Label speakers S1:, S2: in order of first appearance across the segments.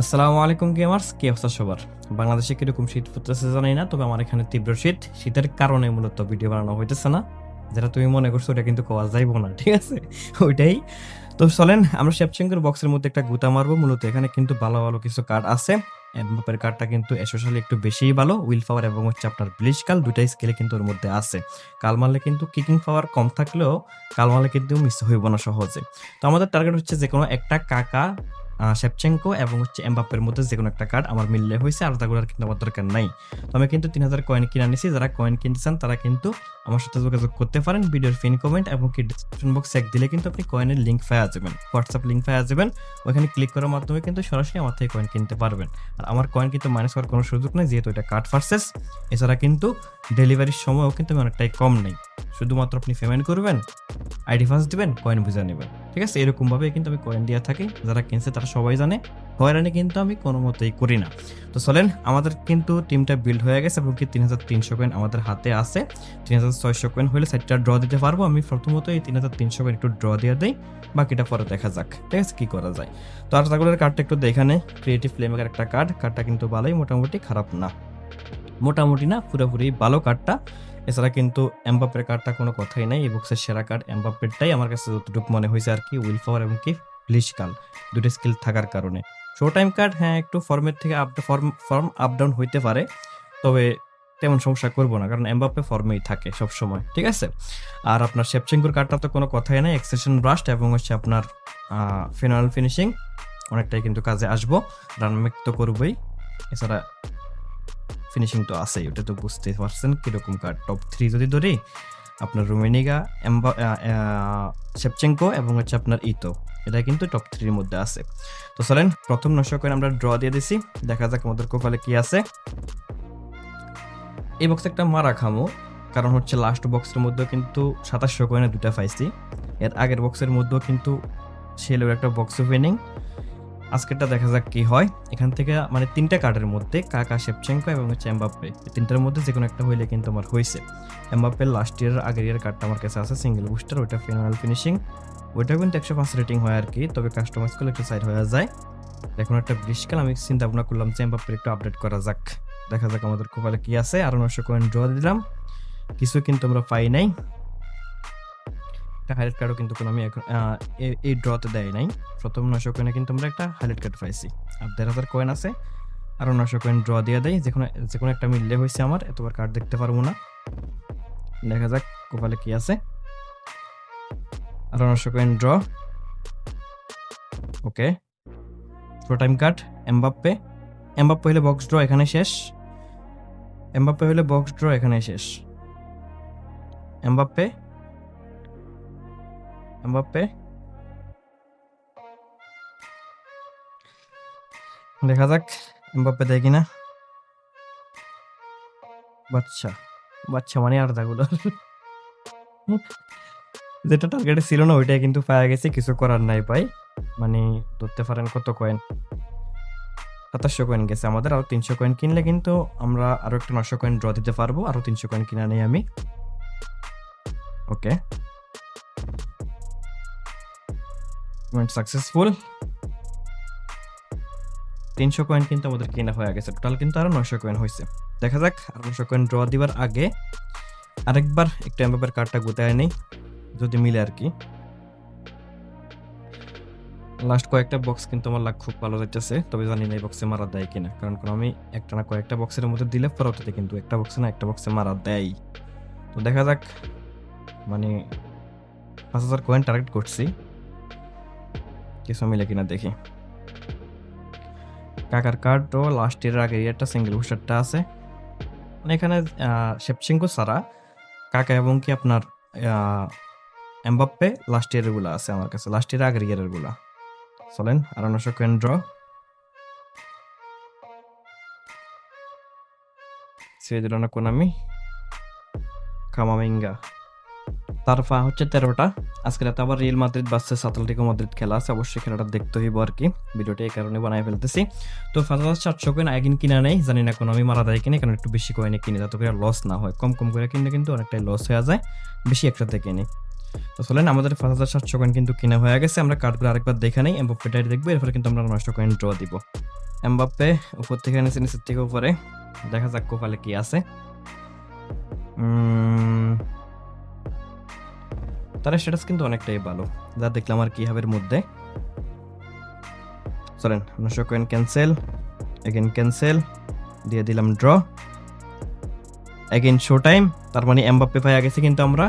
S1: আসসালামু আলাইকুম গেমার্স কি অবস্থা সবার? বাংলাদেশে কীরকম শীত পড়তেছে জানাই না, তবে আমার এখানে তীব্র শীত। শীতের কারণে মূলত ভিডিও বানানো হইতেছে না। যেটা তুমি মনে করছ, ওটা কিন্তু কওয়া যাইব না, ঠিক আছে? ওইটাই। তো চলেন, আমরা শ্যাপচেঙ্গের বক্সের মধ্যে একটা গুতা মারবো। মূলত এখানে কিন্তু ভালো ভালো কিছু কার্ড আছে। এমবাপের কার্ডটা কিন্তু স্পেশালি একটু বেশিই ভালো। উইল পাওয়ার এবং হচ্ছে আপনার ব্লিচ কাল দুটাই স্কেলে কিন্তু ওর মধ্যে আছে। কাল মারলে কিন্তু কিকিং পাওয়ার কম থাকলেও কাল মারলে কিন্তু মিস হইব না সহজে। তো আমাদের টার্গেট হচ্ছে যে কোনো একটা কাকা শেপচেঙ্কো এবং হচ্ছে এমবাপ্পের মধ্যে যে কোনো একটা কার্ড আমার মিললে হয়েছে আলাদাগুলো আর কিন্তু আমার দরকার নাই। তো আমি কিন্তু তিন হাজার কয়েন কিনে আনিছি, যারা কয়েন কিনতে চান তারা কিন্তু আমার সাথে যোগাযোগ করতে পারেন। ভিডিওর ফিন কমেন্ট এবং কি ডিসক্রিপশন বক্স এক দিলে কিন্তু আপনি কয়েনের লিঙ্ক পাওয়া যাবেন। হোয়াটসঅ্যাপ লিঙ্ক পাওয়া যাবেন। ওখানে ক্লিক করার মাধ্যমে কিন্তু সরাসরি আমার থেকে কয়েন কিনতে পারবেন। আমার কয়েন কিন্তু মাইনাস করার কোনো সুযোগ নেই, যেহেতু এটা কার্ড ফার্সেস এছাড়া কিন্তু ডেলিভারির সময়ও কিন্তু অনেকটাই কম নেই। শুধুমাত্র আপনি পেমেন্ট করবেন আইডি ফার্স্ট দেবেন কয়েন বুঝে নেবেন। ঠিক আছে? এরকমভাবে কিন্তু আমি কয়েন দিয়ে থাকি। যারা কিনছে তারা সবাই জানে। হয়রানি কিন্তু আমি কোনো মতেই করি না। তো চলেন, আমাদের কিন্তু টিমটা বিল্ড হয়ে গেছে এবং কি তিন হাজার তিনশো কয়েন আমাদের হাতে আছে। তিন হাজার ছয়শো কয়েন হলে সাইডটা ড্র দিতে পারব। আমি প্রথমত এই তিন হাজার তিনশো কয়েন একটু ড্র দিয়ে দিই, বাকিটা পরে দেখা যাক। ঠিক আছে, কী করা যায়। তো আর তাগুলোর কার্ডটা একটু দেখানে ক্রিয়েটিভ ফ্লেমেকার একটা কার্ড কার্ডটা কিন্তু ভালোই, মোটামুটি খারাপ না। মোটামুটি না, পুরোপুরি ভালো কার্ডটা এছাড়া কিন্তু এমবাপের কার্ডটা কোনো কথাই নাই। এই বক্সের সেরা কার্ড এমবাপেরটাই আমার কাছে যতটুকু মনে হয়েছে আর কি উইল পাওয়ার এবং কি ব্লিচ কাল দুটো স্কিল থাকার কারণে। শো টাইম কার্ড হ্যাঁ একটু ফর্মের থেকে up form form up down হইতে পারে। তবে তেমন সমস্যা করব না, কারণ এমবাপে ফর্মেই থাকে সব সময় ঠিক আছে? আর আপনার শেপচেঙ্গুর কার্ডটা তো কোনো কথাই নাই এক্সেশন ব্রাস্ট এবং হচ্ছে আপনার ফিনাল ফিনিশিং অনেকটাই কিন্তু কাজে আসব। রানমেক তো করবই, এছাড়া ফিনিশিং তো আছেই, ওটা তো বুঝতে পারছেন কীরকম কার্ড টপ থ্রি যদি ধরি আপনার রুমেনিগা এম্বা শেপচেঙ্কো এবং হচ্ছে আপনার ইতো। এটা কিন্তু টপ থ্রির মধ্যে আছে। তো চলেন, প্রথম নশো কয়েন আমরা ড্র দিয়ে দিছি। দেখা যাক আমাদের কোপালে কি আছে। এই বক্সে একটা মারা খামো, কারণ হচ্ছে লাস্ট বক্সের মধ্যেও কিন্তু সাতাশশো কয়েনে দুটা পাইছি। এর আগের বক্সের মধ্যেও কিন্তু সেলের একটা বক্স ওপেনিং আজকেরটা দেখা যাক কি হয়। এখান থেকে মানে তিনটা কার্ডের মধ্যে কাকা শেপচেঙ্কো এবং হচ্ছে এমবাপ্পে। এই তিনটার মধ্যে যে কোনো একটা হইলে কিন্তু আমার হয়েছে। এমবাপ্পের লাস্ট ইয়ার আগের ইয়ার কার্ডটা আমার কাছে আছে সিঙ্গেল বুস্টার ওইটা ফিনাল ফিনিশিং ওইটা কিন্তু একশো পাঁচ রেটিং হয় আর কি, তবে কাস্টমাইজ করলে একটু সাইড হয়ে যায়। এখন একটা বৃষ্টিকাল আমি চিন্তা ভাবনা করলাম যে এমবাপ্পের একটু আপডেট করা যাক। দেখা যাক আমাদের কপালে কি আছে, আরও নশো কয়েন ড্র দিলাম। কিছু কিন্তু আমরা পাই নাই। একটা হাইলাইট কার্ডও কিন্তু কোনো আমি এখন এই ড্রতে দেয় নাই। প্রথম নশো কয়েনে কিন্তু আমরা একটা হাইলাইট কার্ড পাইছি। আর দেড় হাজার কয়েন আছে। আরও নশো কয়েন ড্র দিয়ে দেয়। যে কোনো যে কোনো একটা মিললে হয়েছে আমার, এতবার কার্ড দেখতে পারব না। দেখা যাক কপালে কি আছে। আরও নশো coin draw okay pro time card Mbappe Mbappe হলে বক্স ড্র এখানে শেষ। এমবাপ্পে হলে বক্স ড্র এখানে শেষ। Mbappe Mbappe. দেখা যাক এমবাপ্পে দেয় কিনা। বাচ্চা বাচ্চা মানে আর দাগুলো। যেটা টার্গেটে ছিল না, ওইটাই কিন্তু পাওয়া গেছে, কিছু করার নাই পাই মানে ধরতে পারেন কত কয়েন সাতাশশো কয়েন গেছে আমাদের, আরও তিনশো কয়েন কিনলে কিন্তু আমরা আরও একটা নশো কয়েন ড্র দিতে পারব, আরও তিনশো কয়েন কিনা নেই আমি। ওকে সাকসেসফুল তিনশো কয়েন কিন্তু আমাদের কেনা হয়ে গেছে। টোটাল কিন্তু আরও নয়শো কয়েন হয়েছে। দেখা যাক আর নশো কয়েন ড্র দিবার আগে আরেকবার একটু এমবাপের কার্ডটা গোতায় নেই, যদি মিলে আর কি। লাস্ট কয়েকটা বক্স কিন্তু আমার লাগ খুব ভালো যাইতেছে, তবে জানি না এই বক্সে মারা দেয় কিনা। কারণ কারণ আমি একটা না কয়েকটা বক্সের মধ্যে দিলে পরবর্তীতে কিন্তু একটা বক্সে না একটা বক্সে মারা দেয়। তো দেখা যাক মানে পাঁচ হাজার কয়েন টার্গেট করছি। কিছু মিলে কিনা দেখি। কাকার কার্ডও লাস্ট ইয়ারের আগে ইয়ারটা সিঙ্গেল বুস্টারটা আছে। মানে এখানে শেপচিঙ্কু সারা কাকা এবং কি আপনার এমবাপ্পে লাস্ট ইয়ারেরগুলা আছে আমার কাছে। লাস্ট ইয়ারের আগের ইয়ারেরগুলা চলেন, আর নশো কয়েন ড্র সে দিল তারপর হচ্ছে তেরোটা। আজকে রাতে আবার রিয়েল মাদ্রিদ বাসছে সাতলাটিকো মাদ্রিদ খেলা আছে, অবশ্যই খেলাটা দেখতে হইব আর কি। ভিডিওটা এই কারণে বানাই ফেলতেছি। তো হাজার চারশো কয়েন আগিন কিনা নেই, জানি না কোনো আমি মারা দেয় কিনে, কারণ একটু বেশি কয়েনে কিনে যাতে করে লস না হয়। কম কম করে কিনলে কিন্তু অনেকটাই লস হয়ে যায়, বেশি একসাথে কিনি। তো চলেন, আমাদের পাঁচ হাজার সাতশো কয়েন কিন্তু কিনা হয়ে গেছে, আমরা কার্ডগুলো আরেকবার দেখে নেই এবং পেটাই দেখব, এরপরে কিন্তু আমরা নষ্ট কয়েন ড্র দিব। এমবাপ্পে উপর থেকে নিচে নিচের থেকে উপরে। দেখা যাক কোপালে কি আছে। তার স্ট্যাটাস কিন্তু অনেকটাই ভালো। যা দেখলাম আর কি হাবের মধ্যে। চলেন নশো কয়েন ক্যান্সেল এগেন ক্যান্সেল দিয়ে দিলাম ড্র এগেন শো টাইম তার মানে এমবাপ্পে পাইয়া গেছে কিন্তু আমরা।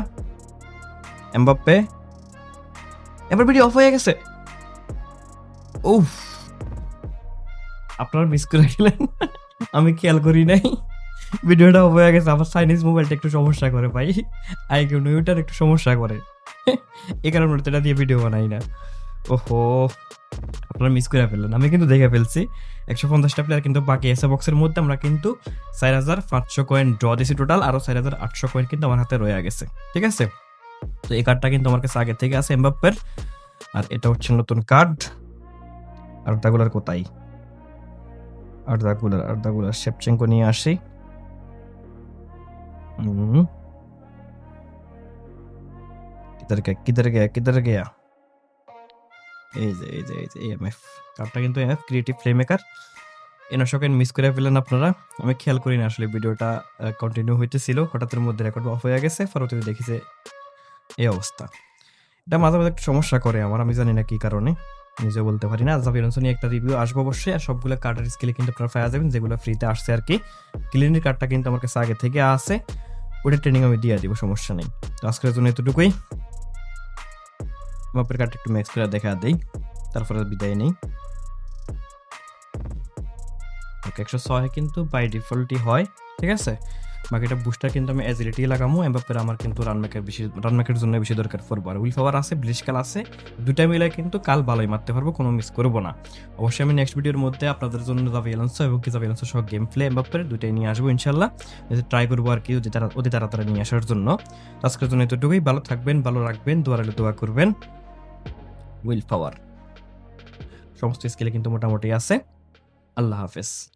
S1: এমবাপ্পে এবার ভিডিও অফ হয়ে গেছে। উফ, আপনারা মিস করে গেলেন। আমি খেয়াল করি নাই। ভিডিওটা অফ হয়ে গেছে আমার চাইনিজ মোবাইলটা একটু সমস্যা করে ভাই। আইকিউ নিউটার একটু সমস্যা করে। এই কারণে এটা দিয়ে ভিডিও বানাই না। ওহো, আপনারা মিস করে ফেললেন। আমি কিন্তু দেখে ফেলছি। একশো পঞ্চাশটা প্লেয়ার কিন্তু বাকি এসে বক্সের মধ্যে। আমরা কিন্তু চার হাজার পাঁচশো কয়েন ড্র দিয়েছি টোটাল আরও চার হাজার আটশো কয়েন কিন্তু আমার হাতে রয়ে গেছে। ঠিক আছে? তো এই কার্ডটা কিন্তু আমার কাছে আগে থেকে আছে এমবাপ্পের। আর এটা হচ্ছে নতুন কার্ড আর দাগুলার কোথায়? আর দাগুলার আর দাগুলার শেপচেঙ্কো নিয়ে আসি। किधर गया किधर गया किधर गया এই যে এই যে এই যে এমএফ কার্ডটা কিন্তু এমএফ ক্রিয়েটিভ ফ্লেমেকার এনশকেন মিস করে ফেলেন আপনারা আমি খেয়াল করি না আসলে ভিডিওটা কন্টিনিউ হইতেছিল হঠাৎের মধ্যে রেকর্ড অফ হয়ে গেছে পরবর্তীতে দেখেছে এই অবস্থা এটা মাঝে মাঝে একটু সমস্যা করে আমার আমি জানি না কি কারণে নিজে বলতে পারি না জাভিরনসন নিয়ে একটা রিভিউ আসবো অবশ্যই আর সবগুলো কার্ডের স্কেলে কিন্তু আপনারা পাওয়া যাবেন যেগুলো ফ্রিতে আসছে আর কি ক্লিনির কার্ডটা কিন্তু আমার কাছে আগে থেকে আছে ওটা ট্রেনিং আমি দিয়ে দিব সমস্যা নেই তো আজকের জন্য এতটুকুই কার্ডটা একটু ম্যাক্স করে দেখা দেই। তারপরে বিদায় নেই। ওকে, একশো ছয় কিন্তু বাই ডিফল্টই হয়, ঠিক আছে? বাকিটা বুস্টার কিন্তু আমি অ্যাজিলিটি লাগামো এম এমবাপ্পের আমার কিন্তু রানমেকের বেশি রানমেকের জন্য বেশি দরকার পড়ব আর উইল পাওয়ার আছে ব্লিশকাল আছে দুটা মিলে কিন্তু কাল ভালোই মারতে পারব, কোনো মিস করব না। অবশ্যই আমি নেক্সট ভিডিওর মধ্যে আপনাদের জন্য জাভি এলান্স এবং কি জাভি এলান্স সহ গেম প্লে এমবাপ্পের দুটাই নিয়ে আসব ইনশাল্লাহ ট্রাই করব আর কি, অতি তারা অতি তাড়াতাড়ি নিয়ে আসার জন্য। আজকের জন্য এতটুকুই, ভালো থাকবেন, ভালো রাখবেন দোয়ার দোয়া করবেন। উইল পাওয়ার সমস্ত স্কেলে কিন্তু মোটামুটি আছে। আল্লাহ হাফেজ।